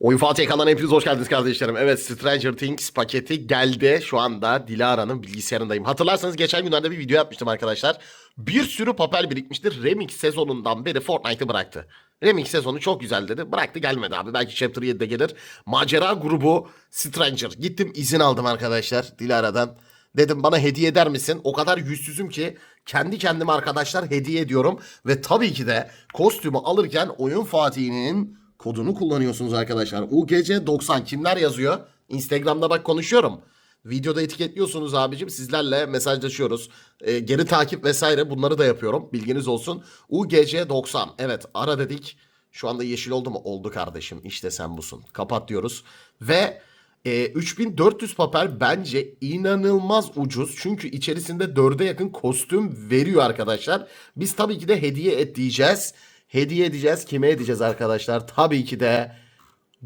Oyun Fatih kanalına hepiniz hoş geldiniz kardeşlerim. Evet Stranger Things paketi geldi. Şu anda Dilara'nın bilgisayarındayım. Hatırlarsanız geçen günlerde bir video yapmıştım arkadaşlar. Bir sürü papel birikmiştir. Remix sezonundan beri Fortnite'ı bıraktı. Remix sezonu çok güzel dedi. Bıraktı gelmedi abi. Belki Chapter 7'de gelir. Macera grubu Stranger. Gittim izin aldım arkadaşlar Dilara'dan. Dedim bana hediye eder misin? O kadar yüzsüzüm ki kendi kendime arkadaşlar hediye ediyorum. Ve tabii ki de kostümü alırken Oyun Fatih'inin kodunu kullanıyorsunuz arkadaşlar. UGC 90 kimler yazıyor? Instagram'da bak konuşuyorum. Videoda etiketliyorsunuz abicim. Sizlerle mesajlaşıyoruz. Ee, geri takip vesaire bunları da yapıyorum. Bilginiz olsun. UGC 90. Evet ara dedik. Şu anda yeşil oldu mu? Oldu kardeşim. İşte sen busun. Kapat diyoruz. Ve e, 3400 papel bence inanılmaz ucuz. Çünkü içerisinde 4'e yakın kostüm veriyor arkadaşlar. Biz tabii ki de hediye et diyeceğiz. Hediye edeceğiz. Kime edeceğiz arkadaşlar? Tabii ki de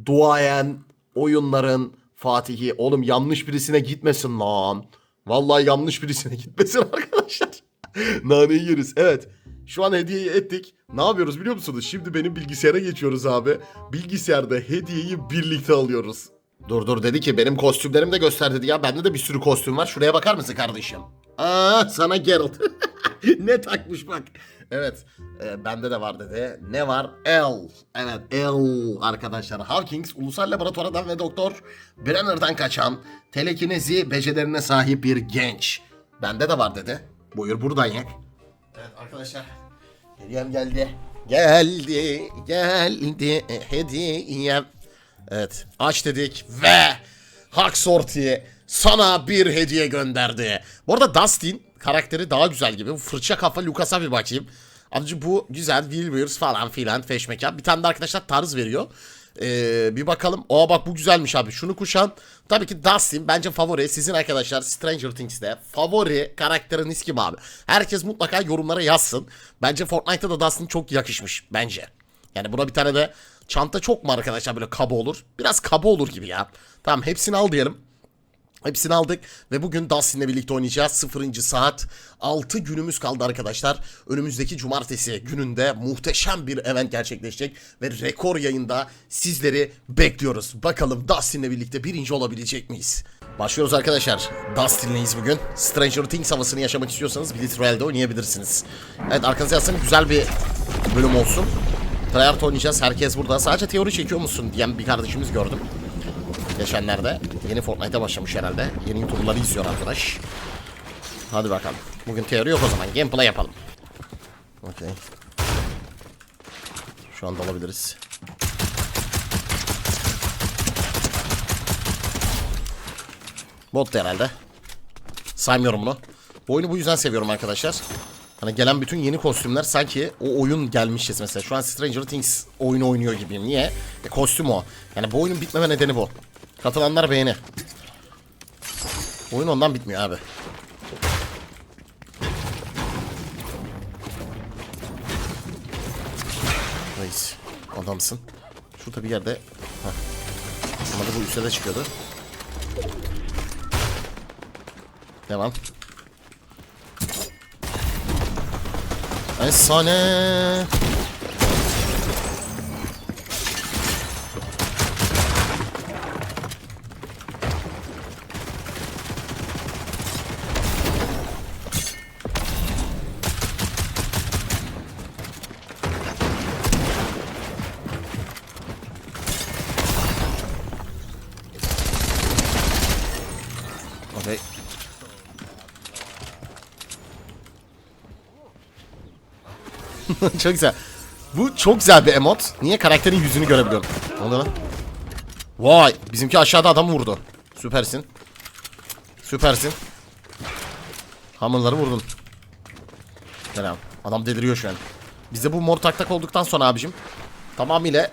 duayen oyunların Fatih'i. Oğlum yanlış birisine gitmesin lan. Vallahi yanlış birisine gitmesin arkadaşlar. Naneyi yeriz. Evet. Şu an hediyeyi ettik. Ne yapıyoruz biliyor musunuz? Şimdi benim bilgisayara geçiyoruz abi. Bilgisayarda hediyeyi birlikte alıyoruz. Dur dur dedi ki benim kostümlerimi de göster dedi ya. Bende de bir sürü kostüm var. Şuraya bakar mısın kardeşim? Aa sana Geralt. ne takmış bak. Evet. e, bende de var dedi. Ne var? L. Evet L arkadaşlar. Hawkins Ulusal Laboratuvardan ve Doktor Brenner'dan kaçan telekinezi becerilerine sahip bir genç. Bende de var dedi. Buyur buradan yak. Evet arkadaşlar. Hediyem geldi. Geldi, geldi hediyem. Evet, aç dedik ve Hak Sorti sana bir hediye gönderdi. Bu arada Dustin karakteri daha güzel gibi. Bu fırça kafa Lucas'a bir bakayım. Abici bu güzel Wilburys falan filan feşmekan. Bir tane de arkadaşlar tarz veriyor. Ee, bir bakalım. Aa bak bu güzelmiş abi. Şunu kuşan. Tabii ki Dustin bence favori. Sizin arkadaşlar Stranger Things'te favori karakteriniz kim abi? Herkes mutlaka yorumlara yazsın. Bence Fortnite'ta da Dustin çok yakışmış. Bence. Yani buna bir tane de çanta çok mu arkadaşlar böyle kaba olur? Biraz kaba olur gibi ya. Tamam hepsini al diyelim. Hepsini aldık ve bugün Dustin'le birlikte oynayacağız. 0. saat 6 günümüz kaldı arkadaşlar. Önümüzdeki cumartesi gününde muhteşem bir event gerçekleşecek ve rekor yayında sizleri bekliyoruz. Bakalım Dustin'le birlikte birinci olabilecek miyiz? Başlıyoruz arkadaşlar. Dustin'leyiz bugün. Stranger Things havasını yaşamak istiyorsanız Blitz Royale'de oynayabilirsiniz. Evet arkanıza yazsın güzel bir bölüm olsun. Tryhard oynayacağız. Herkes burada. Sadece teori çekiyor musun diyen bir kardeşimiz gördüm geçenlerde. Yeni Fortnite'a başlamış herhalde. Yeni YouTuber'ları izliyor arkadaş. Hadi bakalım. Bugün teori yok o zaman. Gameplay yapalım. Okey. Şu anda alabiliriz. Bot herhalde. Saymıyorum bunu. Bu oyunu bu yüzden seviyorum arkadaşlar. Hani gelen bütün yeni kostümler sanki o oyun gelmişiz mesela. Şu an Stranger Things oyunu oynuyor gibiyim. Niye? E, kostüm o. Yani bu oyunun bitmeme nedeni bu. Katılanlar beğeni. Oyun ondan bitmiyor abi. Reis. Adamsın. Şurada bir yerde. Heh. Ama da bu üstte de çıkıyordu. Devam. Efsane. Okey. çok güzel. Bu çok güzel bir emot. Niye karakterin yüzünü görebiliyorum? Ne oluyor lan? Vay, bizimki aşağıda adam vurdu. Süpersin. Süpersin. Hamurları vurdun. Selam. Adam deliriyor şu an. Bizde bu mor tak tak olduktan sonra abicim tamamıyla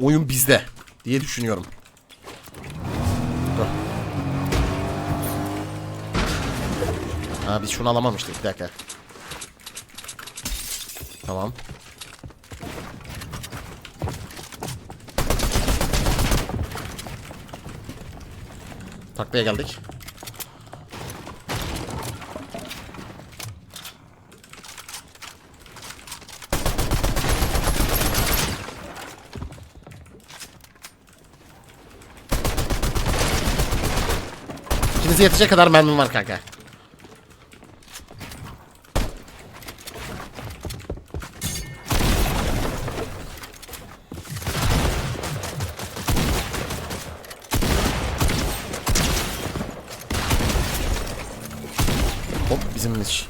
oyun bizde diye düşünüyorum. Dur. Ha biz şunu alamamıştık bir dakika. Tamam. Taklaya geldik. İkinize yetecek kadar mermim var kanka. Bizimmiş.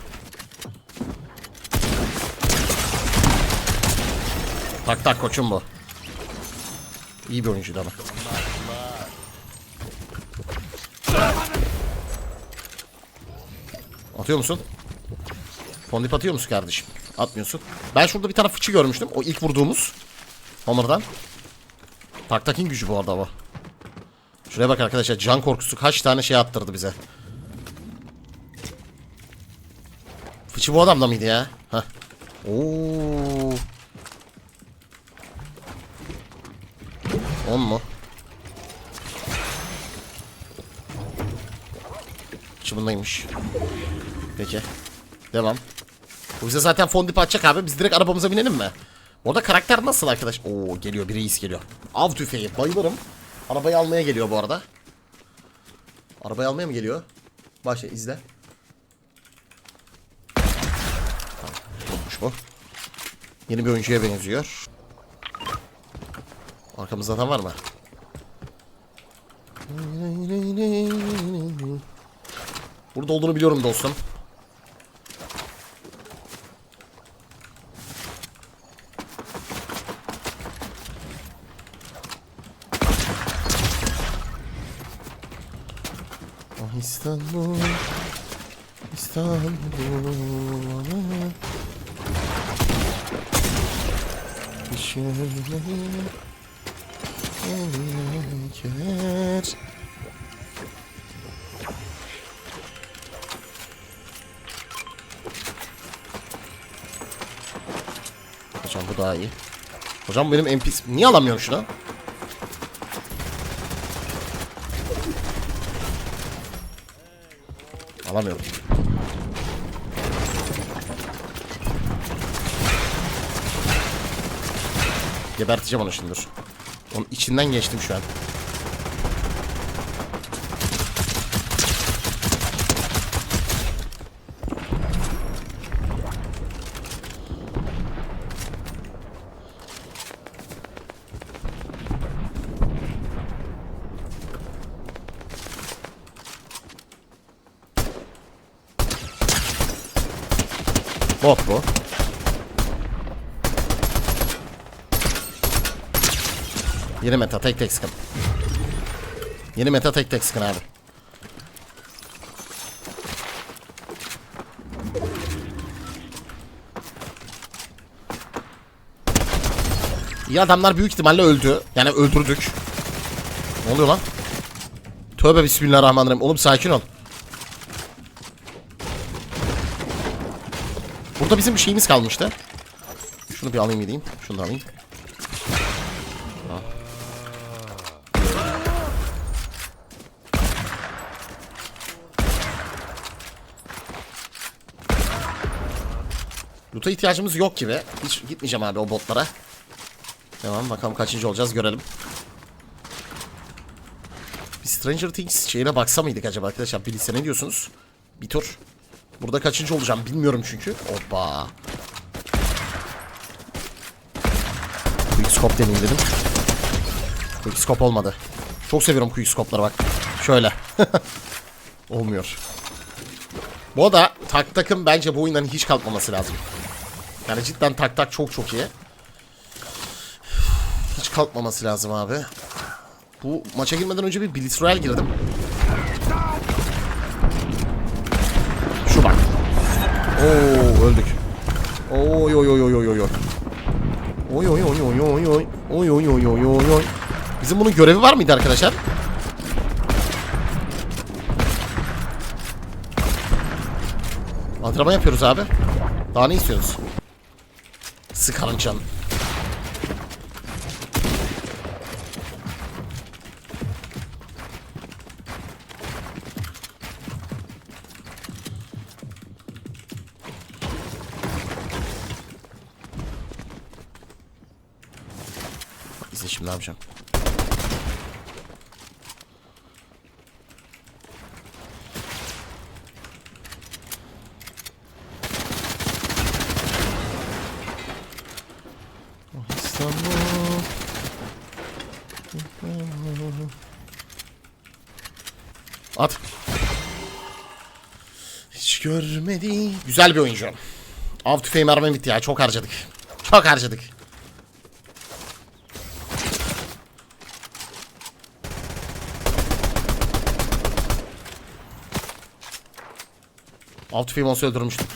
Tak tak koçum bu. İyi bir oyuncuydu ama. Atıyor musun? Fondip atıyor musun kardeşim? Atmıyorsun. Ben şurada bir tane fıçı görmüştüm. O ilk vurduğumuz. Onlardan. Tak takin gücü bu arada bu. Şuraya bak arkadaşlar can korkusu kaç tane şey attırdı bize. Fıçı bu adamda mıydı ya? Hah. Oo. 10 mu? Fıçı bundaymış. Peki. Devam. Bu bize zaten fondip atacak abi. Biz direkt arabamıza binelim mi? Orada karakter nasıl arkadaş? Oo geliyor bir reis geliyor. Av tüfeği bayılırım. Arabayı almaya geliyor bu arada. Arabayı almaya mı geliyor? Başla izle. Tamam, Olmuş bu. Yeni bir oyuncuya benziyor. Arkamızda adam var mı? Burada olduğunu biliyorum dostum. Ah İstanbul, İstanbul. Gel. Hocam bu daha iyi. Hocam benim MP... Niye alamıyorum şunu? Alamıyorum. Geberteceğim onu şimdi dur. Onun içinden geçtim şu an. Bot bu. Yeni meta tek tek sıkın. Yeni meta tek tek sıkın abi. İyi adamlar büyük ihtimalle öldü. Yani öldürdük. Ne oluyor lan? Tövbe bismillahirrahmanirrahim. Oğlum sakin ol. Burada bizim bir şeyimiz kalmıştı. Şunu bir alayım gideyim. Şunu da alayım. Loot'a ihtiyacımız yok gibi. Hiç gitmeyeceğim abi o botlara. Tamam bakalım kaçıncı olacağız görelim. Bir Stranger Things şeyine baksa mıydık acaba arkadaşlar? Bilirse ne diyorsunuz? Bir tur. Burada kaçıncı olacağım bilmiyorum çünkü. Hoppa. Quickscope deneyim dedim. Quickscope olmadı. Çok seviyorum quickscope'ları bak. Şöyle. Olmuyor. Bu arada tak takım bence bu oyundan hiç kalkmaması lazım. Yani cidden tak tak çok çok iyi. Hiç kalkmaması lazım abi. Bu maça girmeden önce bir Blitz Royale girdim. Şu bak. Oo öldük. Oy oy oy oy oy oy oy. Oy oy oy oy oy oy. Oy oy oy oy oy. Bizim bunun görevi var mıydı arkadaşlar? Antrenman yapıyoruz abi. Daha ne istiyoruz? Sıkalım canım. İzle şimdi ne yapacağım. At. Hiç görmedi. Güzel bir oyuncu. Av tüfeği mermi bitti ya. Çok harcadık. Çok harcadık. Av tüfeği monsu öldürmüştüm.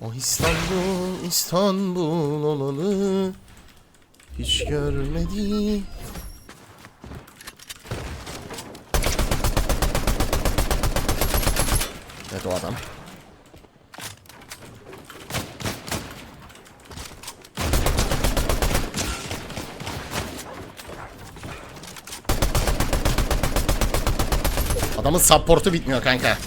O İstanbul, İstanbul olanı hiç görmedi. Evet o adam. Adamın support'u bitmiyor kanka.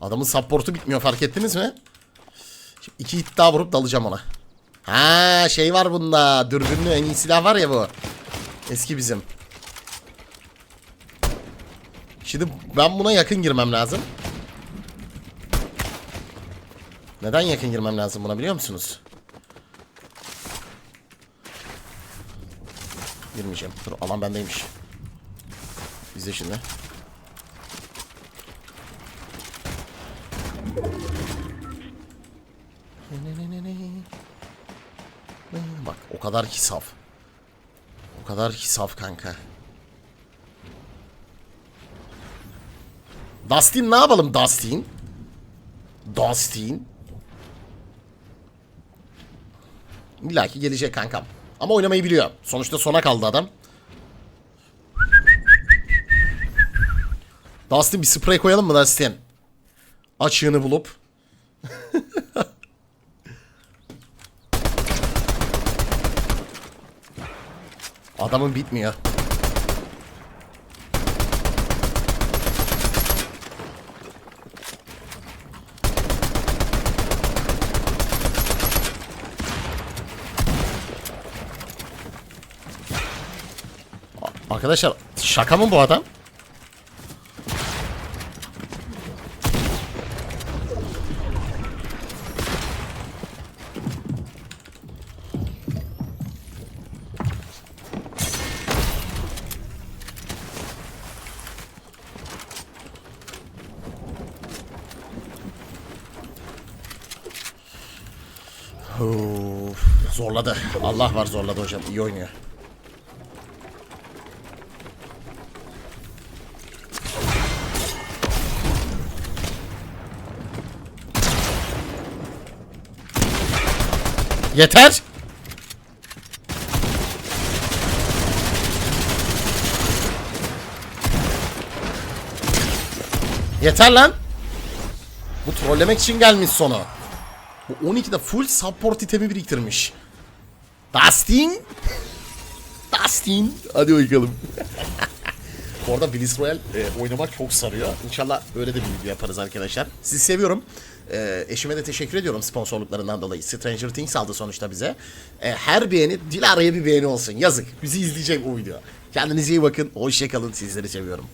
Adamın support'u bitmiyor fark ettiniz mi? Şimdi iki hit daha vurup dalacağım ona. Ha şey var bunda. Dürbünlü en iyi silah var ya bu. Eski bizim. Şimdi ben buna yakın girmem lazım. Neden yakın girmem lazım buna biliyor musunuz? Girmeyeceğim. Dur alan bendeymiş. Bizde şimdi. Bak o kadar ki saf. O kadar ki saf kanka. Dustin ne yapalım Dustin? Dustin. İlla ki gelecek kankam. Ama oynamayı biliyor. Sonuçta sona kaldı adam. Dustin bir sprey koyalım mı Dustin? Açığını bulup. Adamın bitmiyor. Arkadaşlar şaka mı bu adam? Of, zorladı. Allah var zorladı hocam. İyi oynuyor. Yeter. Yeter lan. Bu trollemek için gelmiş sonu. Bu 12'de full support itemi biriktirmiş. Dustin. Dustin. Hadi bakalım. Bu arada Willis Royale e, oynamak çok sarıyor. İnşallah öyle de bir video yaparız arkadaşlar. Sizi seviyorum. E, eşime de teşekkür ediyorum sponsorluklarından dolayı. Stranger Things aldı sonuçta bize. E, her beğeni Dilara'ya bir beğeni olsun. Yazık. Bizi izleyecek bu video. Kendinize iyi bakın. Hoşçakalın. Sizleri seviyorum.